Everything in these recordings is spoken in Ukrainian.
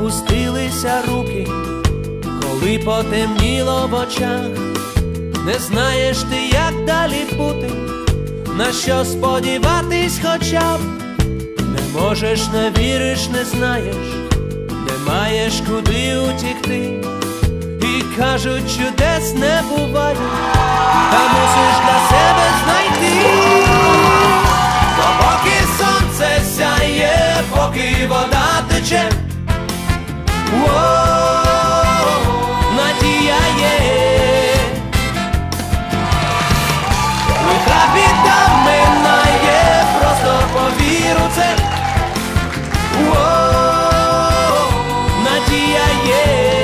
опустилися руки, коли потемніло в очах, не знаєш ти, як далі бути, на що сподіватись хоча б, не можеш, не віриш, не знаєш, не маєш куди утікти, і кажуть, чудес не буває, надія є.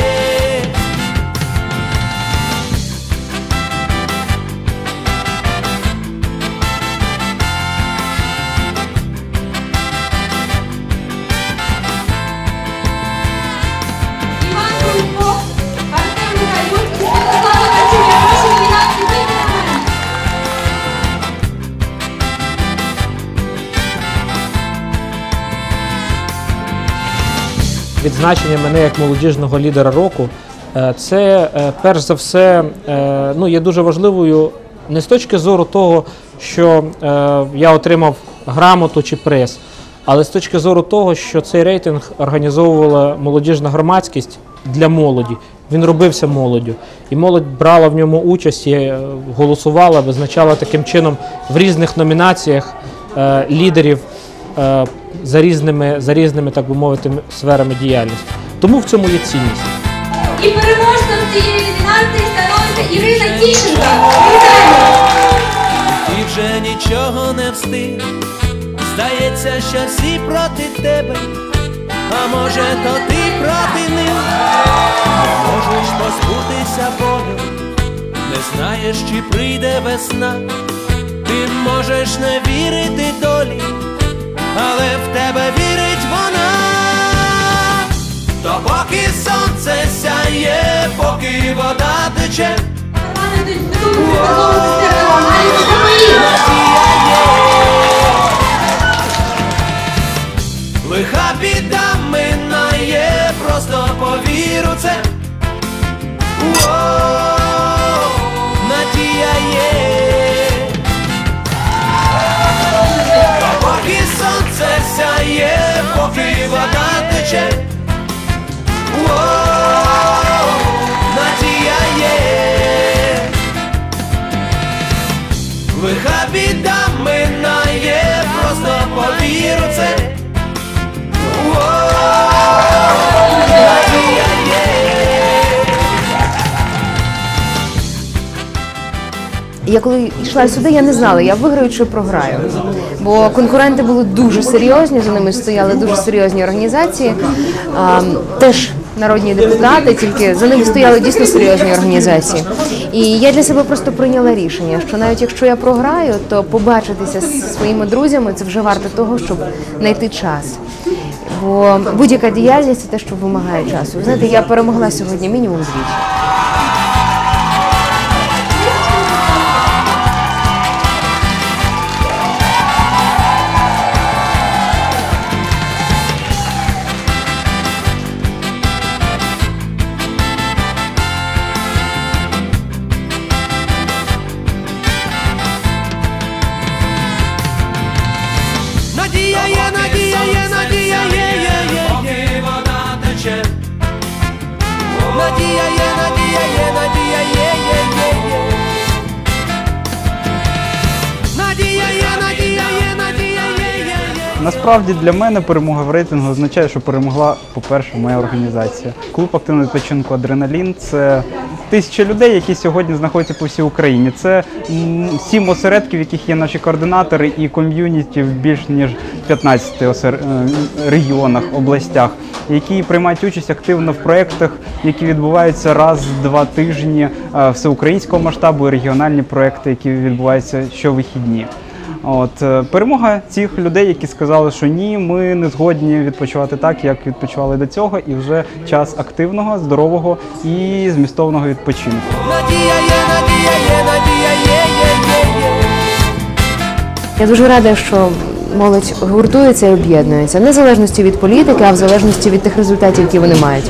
Відзначення мене як молодіжного лідера року. е, Це е, перш за все е, ну, є дуже важливою не з точки зору того, що я отримав грамоту чи приз, але з точки зору того, що цей рейтинг організовувала молодіжна громадськість для молоді. Він робився молоддю, і молодь брала в ньому участь, і голосувала, визначала таким чином в різних номінаціях лідерів за різними, за різними, так би мовити, сферами діяльності. Тому в цьому є цінність. І переможцем цієї номінації становиться Ірина Тіщенка. Ти вже нічого не встиг, здається, що всі проти тебе, а може, то ти проти них, можеш позбутися болю, не знаєш, чи прийде весна, ти можеш не вірити долі, поки вода тече. Лиха біда минає, просто повір у це. Надія є. Поки сонце сяє, поки вода тече. Лиха біда минає, просто повір у це. Я коли йшла сюди, я не знала, я виграю чи програю. Бо конкуренти були дуже серйозні, за ними стояли дуже серйозні організації. Теж народні депутати, тільки за ними стояли дійсно серйозні організації. І я для себе просто прийняла рішення, що навіть якщо я програю, то побачитися з своїми друзями це вже варто того, щоб знайти час. Бо будь-яка діяльність це те, що вимагає часу. Знаєте, я перемогла сьогодні мінімум двічі. Надія є, надія є, надія є, є, є, поки вода тече. Надія є, надія є, надія є, є, є, є. Надія є, надія є, надія є, є, є. Насправді для мене перемога в рейтингу означає, що перемогла, по-перше, моя організація. Клуб активного відпочинку Адреналін це тисячі людей, які сьогодні знаходяться по всій Україні. Це сім осередків, в яких є наші координатори, і ком'юніті в більш ніж 15 осер... е, регіонах, областях, які приймають участь активно в проєктах, які відбуваються раз-два тижні е, всеукраїнського масштабу і регіональні проєкти, які відбуваються щовихідні. От е, перемога цих людей, які сказали, що ні, ми не згодні відпочивати так, як відпочивали до цього, і вже час активного, здорового і змістовного відпочинку. Надія є, надія є, надія є, є, є, є. Я дуже рада, що молодь гуртується і об'єднується, не в залежності від політики, а в залежності від тих результатів, які вони мають.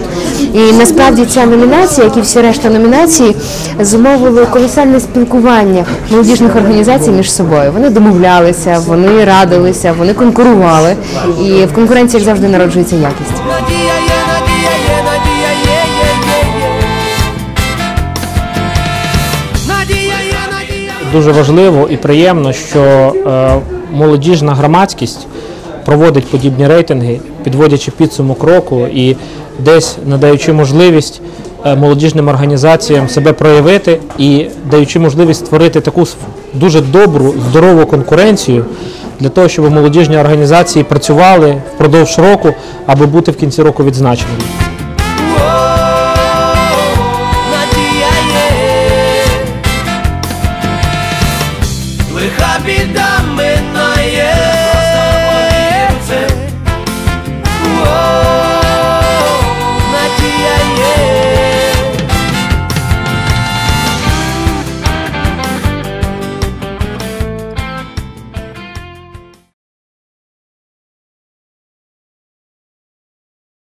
І насправді ця номінація, як і всі решта номінацій, зумовили колосальне спілкування молодіжних організацій між собою. Вони домовлялися, вони радилися, вони конкурували. І в конкуренції завжди народжується якість. Дуже важливо і приємно, що е, молодіжна громадськість проводить подібні рейтинги, підводячи підсумок року і десь надаючи можливість е, молодіжним організаціям себе проявити і даючи можливість створити таку дуже добру, здорову конкуренцію для того, щоб молодіжні організації працювали впродовж року, аби бути в кінці року відзначеними.